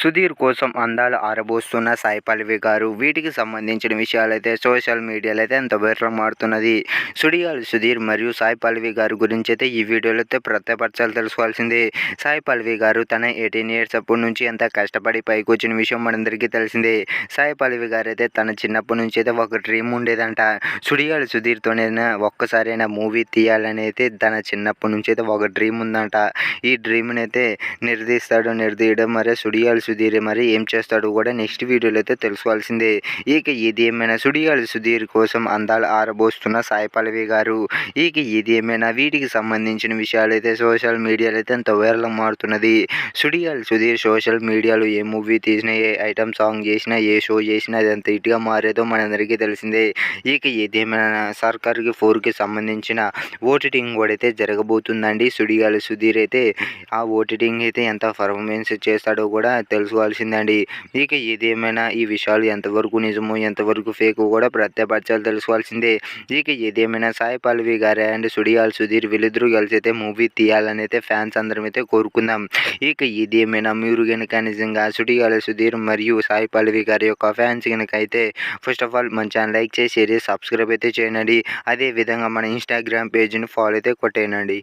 సుధీర్ కోసం అందాలు ఆరబోస్తున్న సాయి పల్లవి గారు వీటికి సంబంధించిన విషయాలైతే సోషల్ మీడియాలో అయితే ఎంత మారుతున్నది. సుడియాలు సుధీర్ మరియు సాయి పల్లవి గారి గురించి అయితే ఈ వీడియోలో అయితే ప్రత్యపరచాలి తెలుసుకోవాల్సిందే. సాయి పల్లవి గారు తన ఎయిటీన్ ఇయర్స్ అప్పటి నుంచి ఎంత కష్టపడి పైకి వచ్చిన విషయం మనందరికీ తెలిసిందే. సాయి పల్లవి గారు అయితే తన చిన్నప్పటి నుంచి అయితే ఒక డ్రీమ్ ఉండేదంట. సుడియాలు సుధీర్తోనైనా ఒక్కసారైనా మూవీ తీయాలని అయితే తన చిన్నప్పటి నుంచి అయితే ఒక డ్రీమ్ ఉందంట. ఈ డ్రీమ్ని అయితే నిర్దిస్తాడు నిర్దీయడం మరే సుడియాలు సుధీర్ మరి ఏం చేస్తాడు కూడా నెక్స్ట్ వీడియోలో అయితే తెలుసుకోవాల్సిందే. ఇక ఇది ఏమైనా సుడిగాలి సుధీర్ కోసం అందాలు ఆరబోస్తున్న సాయి పల్లవి గారు ఇక ఇది ఏమైనా వీటికి సంబంధించిన విషయాలు అయితే సోషల్ మీడియాలో అయితే ఎంత వైరల్ మారుతున్నది. సుడిగాలి సుధీర్ సోషల్ మీడియాలో ఏ మూవీ తీసినా ఏ ఐటమ్ సాంగ్ చేసినా ఏ షో చేసినా అది ఎంత ఇటుగా మారేదో మనందరికీ తెలిసిందే. ఇక ఏదేమైనా సర్కార్కి ఫోర్కి సంబంధించిన ఓటిటింగ్ కూడా అయితే జరగబోతుందండి. సుడిగాలి సుధీర్ అయితే ఆ ఓటిటింగ్ అయితే ఎంత పర్ఫార్మెన్స్ చేస్తాడో కూడా తెలుసుకోవాల్సిందండి. ఇక ఏదేమైనా ఈ విషయాలు ఎంతవరకు నిజమో ఎంతవరకు ఫేక్ కూడా ప్రత్యపరచాలి తెలుసుకోవాల్సిందే. ఇక ఏదేమైనా సాయి పల్లవి గారు అండ్ సుడియాల్ సుధీర్ వీళ్ళిద్దరూ కలిసి అయితే మూవీ తీయాలని అయితే ఫ్యాన్స్ అందరం అయితే కోరుకుందాం. ఇక ఏదేమైనా మీరు కనుక నిజంగా సుడియాల సుధీర్ మరియు సాయి పల్లవి గారి యొక్క ఫ్యాన్స్ కనుక అయితే ఫస్ట్ ఆఫ్ ఆల్ మన ఛానల్ లైక్ చేసి షేర్ చేసి సబ్స్క్రైబ్ అయితే చేయండి. అదే విధంగా మన ఇన్స్టాగ్రామ్ పేజ్ని ఫాలో అయితే కొట్టేయండి.